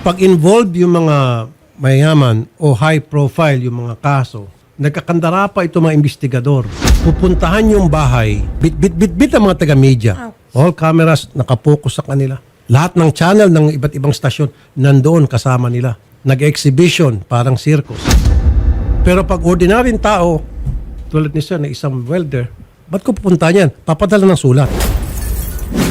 Pag involved yung mga mayaman o high profile yung mga kaso, nagkakandara pa ito mga investigador. Pupuntahan yung bahay, bit bit bit bit ang mga taga-media. All cameras nakapokus sa kanila. Lahat ng channel ng iba't ibang stasyon nandoon kasama nila. Nag-exhibition, parang circus. Pero pag ordinaryong tao, tulad ni Sir na isang welder, ba't ko pupuntahan yan? Papadala ng sulat.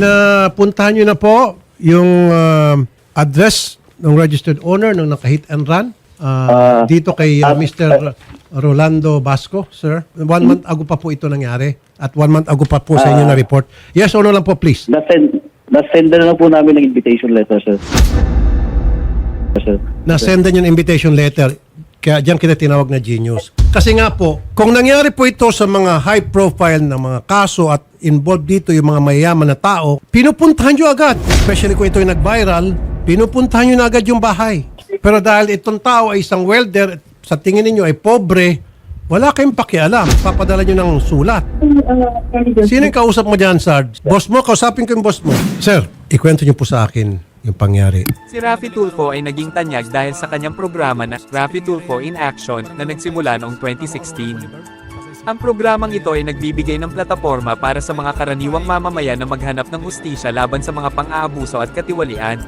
Na puntahan nyo na po yung um, address ng registered owner ng naka-hit and run. Uh, Ah, dito kay uh, ah, Mr. Rolando Basco, sir. One month ago pa po ito nangyari. At one month ago pa po sa inyo Ah. na report. Yes or no lang po, please. Na-send, na-send na lang po namin ng invitation letter, sir. Sir. Nasendan yung invitation letter. Kaya diyan kita tinawag na genius. Kasi nga po, kung nangyari po ito sa mga high profile na mga kaso at involved dito yung mga mayayaman na tao, pinupuntahan nyo agad. Especially kung ito yung nag-viral, pinupuntahan nyo na agad yung bahay. Pero dahil itong tao ay isang welder, sa tingin ninyo ay pobre, wala kayong pakialam. Papadala nyo ng sulat. Sino yung kausap mo dyan, Sarge? Boss mo? Kausapin ko yung boss mo. Sir, ikwento nyo po sa akin yung pangyari. Si Rafi Tulfo ay naging tanyag dahil sa kanyang programa na Rafi Tulfo in Action na nagsimula noong 2016. Ang programang ito ay nagbibigay ng plataforma para sa mga karaniwang mamamayan na maghanap ng hustisya laban sa mga pang-aabuso at katiwalian.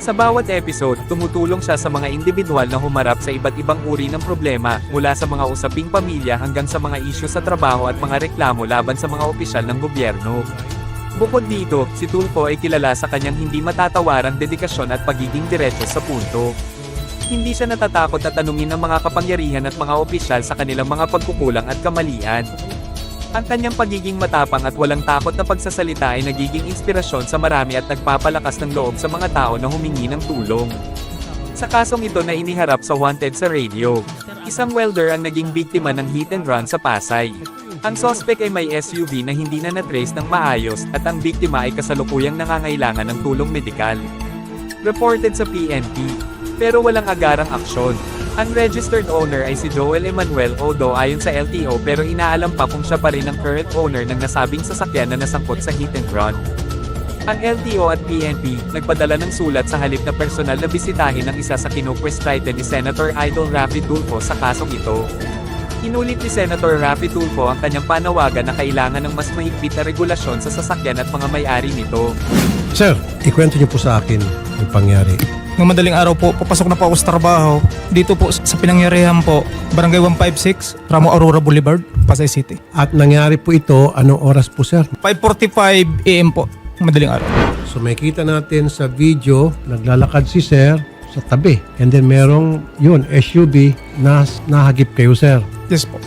Sa bawat episode, tumutulong siya sa mga individual na humarap sa iba't ibang uri ng problema, mula sa mga usaping pamilya hanggang sa mga isyu sa trabaho at mga reklamo laban sa mga opisyal ng gobyerno. Bukod dito, si Tulfo ay kilala sa kanyang hindi matatawarang dedikasyon at pagiging diretso sa punto. Hindi siya natatakot at tanungin ng mga kapangyarihan at mga opisyal sa kanilang mga pagkukulang at kamalian. Ang kanyang pagiging matapang at walang takot na pagsasalita ay nagiging inspirasyon sa marami at nagpapalakas ng loob sa mga tao na humingi ng tulong. Sa kasong ito na iniharap sa Wanted sa radio, isang welder ang naging biktima ng hit and run sa Pasay. Ang sospek ay may SUV na hindi na natrace ng maayos at ang biktima ay kasalukuyang nangangailangan ng tulong medikal. Reported sa PNP, pero walang agarang aksyon. Ang registered owner ay si Joel Emmanuel Odo ayon sa LTO pero inaalam pa kung siya pa rin ang current owner ng nasabing sasakyan na nasangkot sa hit and run. Ang LTO at PNP, nagpadala ng sulat sa halip na personal na bisitahin ang isa sa kinukwestrited ni Senator Idol Rafi Tulfo sa kasong ito. Inulit ni Senator Rafi Tulfo ang kanyang panawagan na kailangan ng mas mahigpit na regulasyon sa sasakyan at mga may-ari nito. Sir, ikwento niyo po sa akin yung pangyari. Ng madaling araw po, papasok na po ako sa trabaho. Dito po sa pinangyarihan po, Barangay 156, Ramo Aurora Boulevard, Pasay City. At nangyari po ito, anong oras po sir? 5.45 AM po, ng madaling araw. So may kita natin sa video, naglalakad si sir sa tabi. And then merong yun, SUV na nahagip kayo sir. Yes po.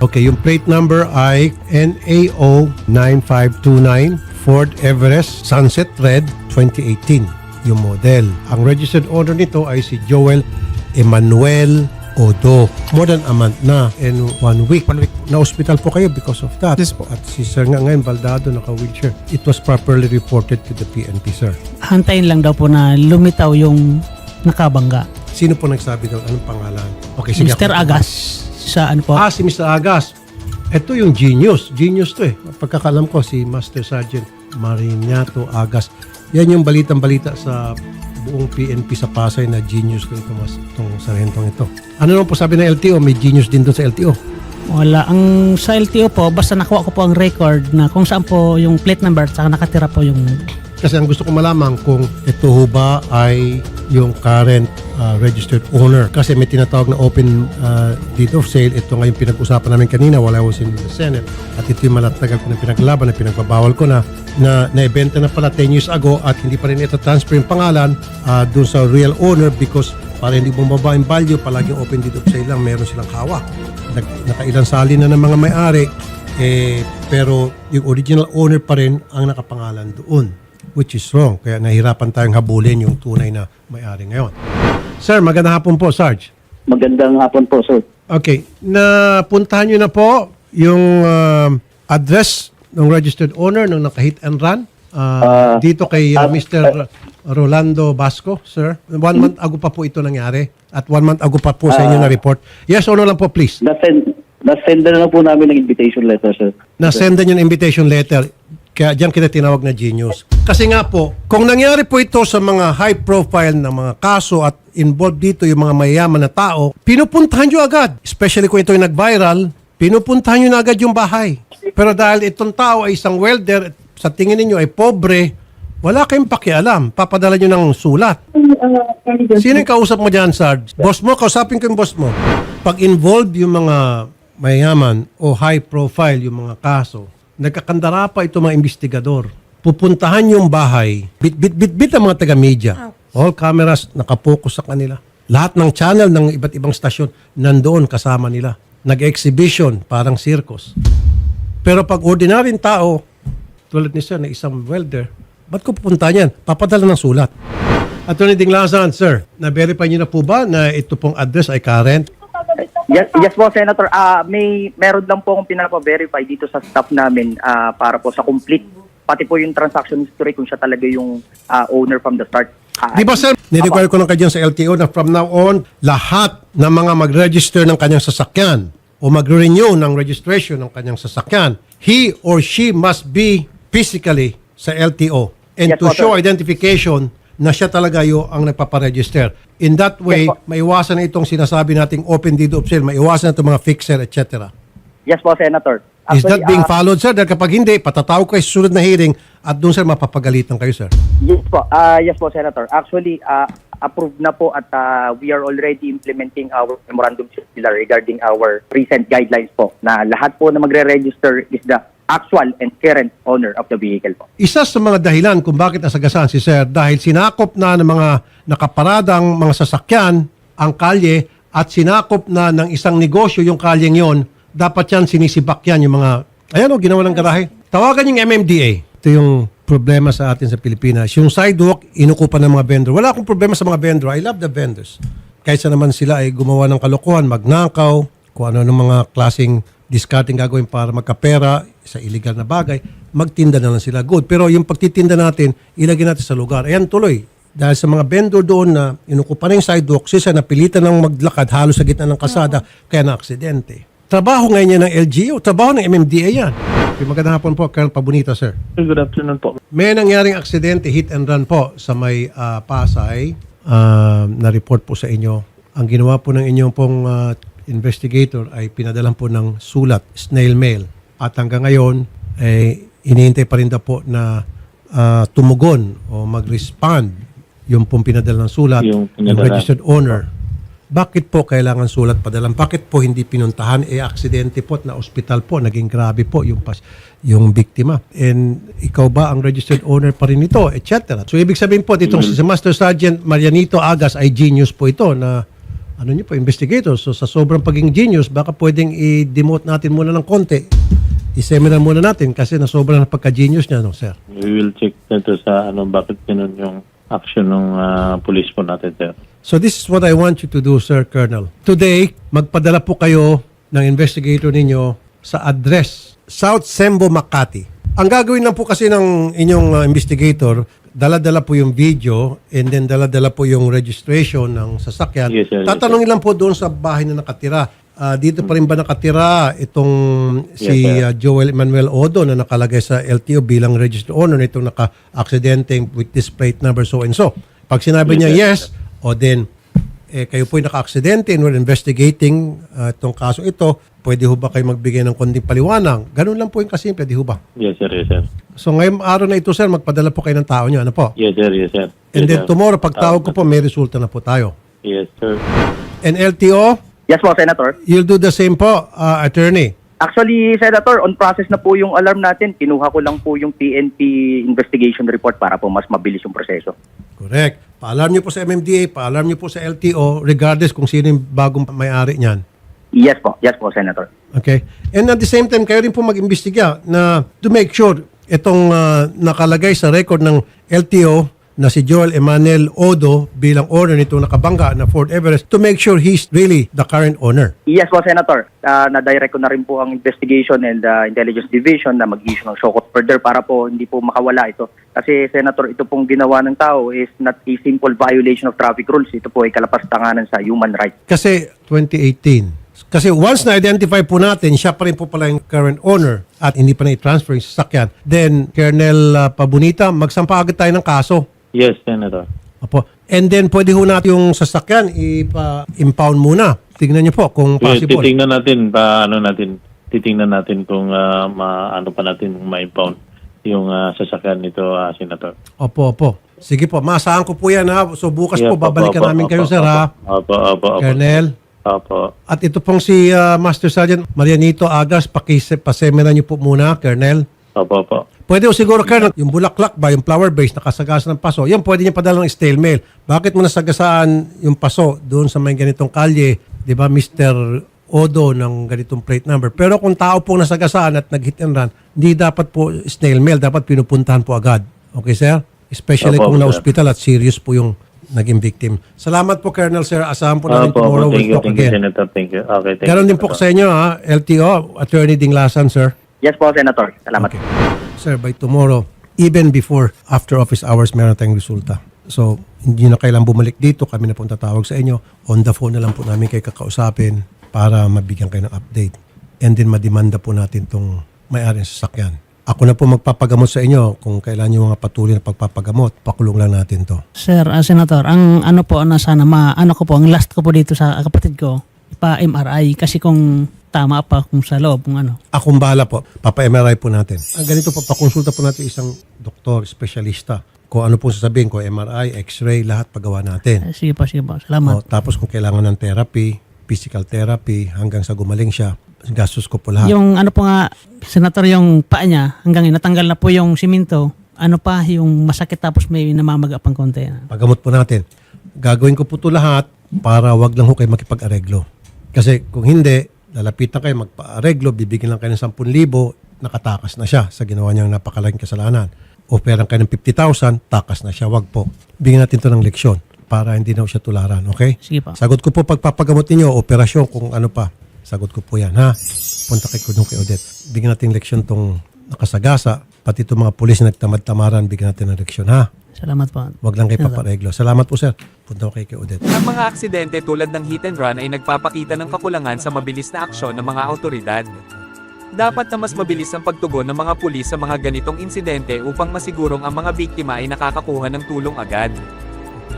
Okay, yung plate number ay NAO 9529 Ford Everest Sunset Red 2018 yung model. Ang registered owner nito ay si Joel Emmanuel Odo. More than a month na in one week. One week. Na-hospital po kayo because of that. Yes po. At si sir nga ngayon, Baldado, naka-wheelchair. It was properly reported to the PNP, sir. hantayin lang daw po na lumitaw yung nakabangga. Sino po nagsabi doon? Anong pangalan? Okay, sige. Mr. ako- Agas sa ano po. Ah, si Mr. Agas. Ito yung genius. Genius to eh. Pagkakalam ko, si Master Sergeant Mariniato Agas. Yan yung balitang-balita sa buong PNP sa Pasay na genius ko ito, mas, itong sarentong ito. Ano naman po sabi ng LTO? May genius din doon sa LTO. Wala. Ang sa LTO po, basta nakuha ko po ang record na kung saan po yung plate number at nakatira po yung Kasi ang gusto ko malaman kung ito ho ba ay yung current registered owner. Kasi may tinatawag na open uh, deed of sale. Ito nga yung pinag-usapan namin kanina while I was in the Senate. At ito yung malatagal ko na pinaglaban na pinagbabawal ko na na naibenta na pala 10 years ago at hindi pa rin ito transfer yung pangalan uh, dun sa real owner because para hindi bumaba yung value, palaging open deed of sale lang, meron silang hawak. Nag, nakailang sali na ng mga may-ari, eh, pero yung original owner pa rin ang nakapangalan doon which is wrong. Kaya nahirapan tayong habulin yung tunay na may-ari ngayon. Sir, magandang hapon po, Sarge. Magandang hapon po, sir. Okay, napuntahan nyo na po yung um, address ng registered owner ng naka-hit and run uh, Ah, dito kay uh, ah, Mr. Rolando Basco, sir. One month ago pa po ito nangyari at one month ago pa po sa inyo Ah. na report. Yes or no lang po, please. Na-send, na-send na po namin ng invitation letter, sir. Nasendan yung invitation letter. Kaya diyan kita tinawag na genius. Kasi nga po, kung nangyari po ito sa mga high profile na mga kaso at involved dito yung mga mayayaman na tao, pinupuntahan nyo agad. Especially kung ito yung nag-viral, pinupuntahan nyo na agad yung bahay. Pero dahil itong tao ay isang welder, sa tingin ninyo ay pobre, wala kayong pakialam. Papadala nyo ng sulat. Sino yung kausap mo dyan, Sarge? Boss mo, kausapin ko yung boss mo. Pag involved yung mga mayaman o high profile yung mga kaso, nagkakandara pa ito mga investigador. Pupuntahan yung bahay, bit bit bit bit ang mga taga-media. All cameras nakapokus sa kanila. Lahat ng channel ng iba't ibang stasyon nandoon kasama nila. Nag-exhibition, parang circus. Pero pag ordinaryong tao, tulad ni sir na isang welder, ba't ko pupunta yan? Papadala ng sulat. Attorney Dinglasan, sir, na-verify niyo na po ba na ito pong address ay current? Yes, yes po, Senator. Ah, may meron lang po akong pinapa-verify dito sa staff namin ah, para po sa complete pati po yung transaction history kung siya talaga yung ah, owner from the start. Ah, Di ba sir, nirequire ko lang kayo sa LTO na from now on, lahat ng mga mag-register ng kanyang sasakyan o mag-renew ng registration ng kanyang sasakyan, he or she must be physically sa LTO and Yes, to po, show sir. identification na siya talaga yung ang nagpaparegister. In that way, Yes, po. maiwasan na itong sinasabi nating open deed of sale, maiwasan na itong mga fixer, etc. Yes po, Senator. Is that being ah, followed, sir? Dahil kapag hindi, patatawag kayo sa sunod na hearing at doon, sir, mapapagalitan kayo, sir. Yes po, ah yes po Senator. Actually, ah, approved na po at ah, we are already implementing our memorandum circular regarding our recent guidelines po na lahat po na magre-register is the actual and current owner of the vehicle po. Isa sa mga dahilan kung bakit nasagasaan si Sir dahil sinakop na ng mga nakaparadang mga sasakyan ang kalye at sinakop na ng isang negosyo yung kalyeng yon, dapat yan sinisibak yan yung mga, ayan o, ginawa ng garahe. Tawagan yung MMDA. Ito yung problema sa atin sa Pilipinas. Yung sidewalk, inukupan ng mga vendor. Wala akong problema sa mga vendor. I love the vendors. Kaysa naman sila ay gumawa ng kalokohan, magnakaw, kung ano ng mga klaseng discarding gagawin para magkapera sa illegal na bagay, magtinda na lang sila. Good. Pero yung pagtitinda natin, ilagay natin sa lugar. Ayan tuloy. Dahil sa mga vendor doon na inukupan na yung sidewalk, sisa napilitan ng maglakad halos sa gitna ng kasada, kaya na aksidente. Trabaho ngayon yan ng LGU, trabaho ng MMDA yan. Okay, magandang hapon po, Colonel Pabunita, sir. Good afternoon po. May nangyaring aksidente, hit and run po sa may ah, Pasay. Ah, na-report po sa inyo. Ang ginawa po ng inyong pong ah, investigator ay pinadalan po ng sulat, snail mail. At hanggang ngayon, eh, iniintay pa rin daw po na ah, tumugon o mag-respond yung pong pinadala ng sulat, Yung yung pinadala. registered owner. Bakit po kailangan sulat padalan? Bakit po hindi pinuntahan? Eh, aksidente po at na ospital po. Naging grabe po yung, pas, yung biktima. And ikaw ba ang registered owner pa rin ito? Etc. So, ibig sabihin po, itong si Master Sergeant Marianito Agas ay genius po ito na ano niyo po, investigator. So, sa sobrang pagiging genius, baka pwedeng i-demote natin muna ng konti. I-seminar muna natin kasi na sobrang pagka-genius niya, no, sir? We will check dito sa ano bakit ganun yung action ng ah, police po natin, sir. So this is what I want you to do, Sir Colonel. Today, magpadala po kayo ng investigator ninyo sa address South Sembo, Makati. Ang gagawin lang po kasi ng inyong uh, investigator, dala-dala po yung video and then dala-dala po yung registration ng sasakyan. Yes, sir. Yes, Tatanungin lang po doon sa bahay na nakatira. Ah, dito pa rin ba nakatira itong si Yes, sir. uh, Joel Emmanuel Odo na nakalagay sa LTO bilang registered owner nitong naka-aksidente with this plate number so and so. Pag sinabi Yes, niya sir. yes, o then eh, kayo po naka-aksidente and we're investigating uh, itong kaso ito, pwede ho ba kayo magbigay ng konding paliwanag? Ganun lang po yung kasimple, di ho ba? Yes, sir. Yes, sir. So ngayong araw na ito, sir, magpadala po kayo ng tao niyo. Ano po? Yes, sir. Yes, sir. And Yes, then sir. tomorrow, pag tawag ko po, may resulta na po tayo. Yes, sir. And LTO, Yes po, Senator. you'll do the same po, uh, attorney. Actually, Senator, on process na po yung alarm natin. Kinuha ko lang po yung PNP investigation report para po mas mabilis yung proseso. Correct. Paalarm niyo po sa MMDA, paalarm niyo po sa LTO, regardless kung sino yung bagong may-ari niyan. Yes po, yes po, Senator. Okay? And at the same time, kayo rin po mag-imbestiga na to make sure itong ah, nakalagay sa record ng LTO na si Joel Emmanuel Odo bilang owner nitong nakabangga na Ford Everest to make sure he's really the current owner. Yes po, Senator. Uh, na-direct ko na rin po ang investigation and uh, intelligence division na mag-issue ng show cause order para po hindi po makawala ito. Kasi, Senator, ito pong ginawa ng tao is not a simple violation of traffic rules. Ito po ay kalapastanganan sa human rights. Kasi 2018, Kasi once na-identify po natin, siya pa rin po pala yung current owner at hindi pa na-transfer yung sasakyan, then, Colonel uh, Pabunita, magsampa agad tayo ng kaso. Yes, Senator. Opo. And then, pwede ho natin yung sasakyan ipa-impound muna. Tignan niyo po kung Yes, possible. titingnan natin, pa, ano natin, titingnan natin kung ah, ma, ano pa natin ma-impound yung ah, sasakyan nito, ah, Senator. Opo, opo. Sige po, maasahan ko po yan ha. So bukas Yeah, po, babalikan opo, namin opo, kayo, opo, sir ha. Opo, opo, opo. Colonel. Opo. At ito pong si uh, Master Sergeant Marianito Agas, pakise, pasemina niyo po muna, Colonel. Opo, opo. Pwede o siguro, Colonel, yung bulaklak ba, yung flower base, nakasagasan ng paso, yan pwede niya padala ng stale mail. Bakit mo nasagasaan yung paso doon sa may ganitong kalye, di ba, Mr. Odo ng ganitong plate number. Pero kung tao pong nasagasaan at nag-hit and run, hindi dapat po snail mail, dapat pinupuntahan po agad. Okay, sir? Especially Opo, kung sir. na-hospital at serious po yung naging victim. Salamat po, Colonel, sir. Asahan po namin Opo, tomorrow. Thank We'll you, talk thank you, again. Senator. Thank you. Okay, thank Ganon you, din po Senator. sa inyo, ha? LTO, Attorney Dinglasan, sir. Yes po, Senator. Salamat. Okay. Sir, by tomorrow, even before, after office hours, meron tayong resulta. So, hindi na kailang bumalik dito. Kami na po ang tatawag sa inyo. On the phone na lang po namin kayo kakausapin para mabigyan kayo ng update. And then, madimanda po natin itong may-ari ng sasakyan. Ako na po magpapagamot sa inyo kung kailan yung mga patuloy na pagpapagamot. Pakulong lang natin to. Sir, ah, Senator, ang ano po na sana ma ano ko po ang last ko po dito sa kapatid ko pa MRI kasi kung tama pa kung sa loob kung ano. Akong bahala po. Papa-MRI po natin. Ang ganito po, pakonsulta po natin isang doktor, espesyalista. Kung ano po sasabihin ko, MRI, X-ray, lahat pagawa natin. Eh, Sige po, sige po. O, Salamat. tapos kung kailangan ng therapy, physical therapy, hanggang sa gumaling siya, gastos ko po lahat. Yung ano po nga, Senator, yung paa niya hanggang natanggal na po yung siminto, ano pa, yung masakit tapos may namamaga pang konti. Pagamot po natin. Gagawin ko po ito lahat para wag lang ho kayo makipag-areglo. Kasi kung hindi, lalapitan kayo magpa-areglo, bibigyan lang kayo ng 10,000, nakatakas na siya sa ginawa niyang napakalaking kasalanan. Operan kayo ng 50,000, takas na siya. Wag po. Bigyan natin to ng leksyon para hindi na siya tularan. Okay? Sige po. Sagot ko po pagpapagamot ninyo, operasyon, kung ano pa. Sagot ko po yan, ha? Punta kay Kudong kay Odette. Bigyan natin leksyon tong nakasagasa. Pati itong mga pulis na nagtamad-tamaran, bigyan natin ng leksyon, ha? Salamat po. Huwag lang kayo papareglo. Salamat po, sir. Punta ko kay kay Odette. Ang mga aksidente tulad ng hit and run ay nagpapakita ng kakulangan sa mabilis na aksyon ng mga autoridad. Dapat na mas mabilis ang pagtugon ng mga pulis sa mga ganitong insidente upang masigurong ang mga biktima ay nakakakuha ng tulong agad.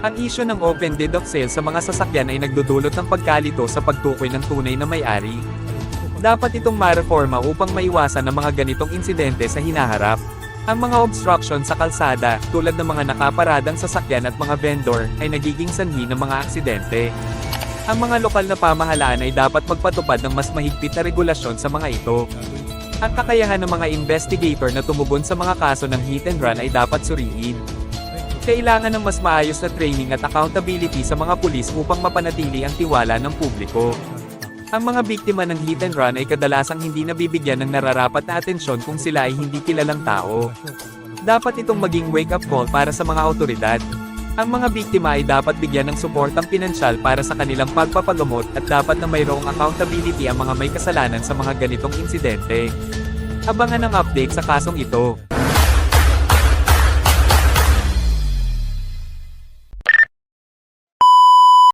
Ang isyo ng open deed of sale sa mga sasakyan ay nagdudulot ng pagkalito sa pagtukoy ng tunay na may-ari. Dapat itong mareforma upang maiwasan ang mga ganitong insidente sa hinaharap. Ang mga obstruction sa kalsada, tulad ng mga nakaparadang sasakyan at mga vendor, ay nagiging sanhi ng mga aksidente. Ang mga lokal na pamahalaan ay dapat magpatupad ng mas mahigpit na regulasyon sa mga ito. Ang kakayahan ng mga investigator na tumugon sa mga kaso ng hit and run ay dapat suriin. Kailangan ng mas maayos na training at accountability sa mga pulis upang mapanatili ang tiwala ng publiko. Ang mga biktima ng hit and run ay kadalasang hindi nabibigyan ng nararapat na atensyon kung sila ay hindi kilalang tao. Dapat itong maging wake-up call para sa mga autoridad. Ang mga biktima ay dapat bigyan ng suportang pinansyal para sa kanilang pagpapagamot at dapat na mayroong accountability ang mga may kasalanan sa mga ganitong insidente. Abangan ang update sa kasong ito.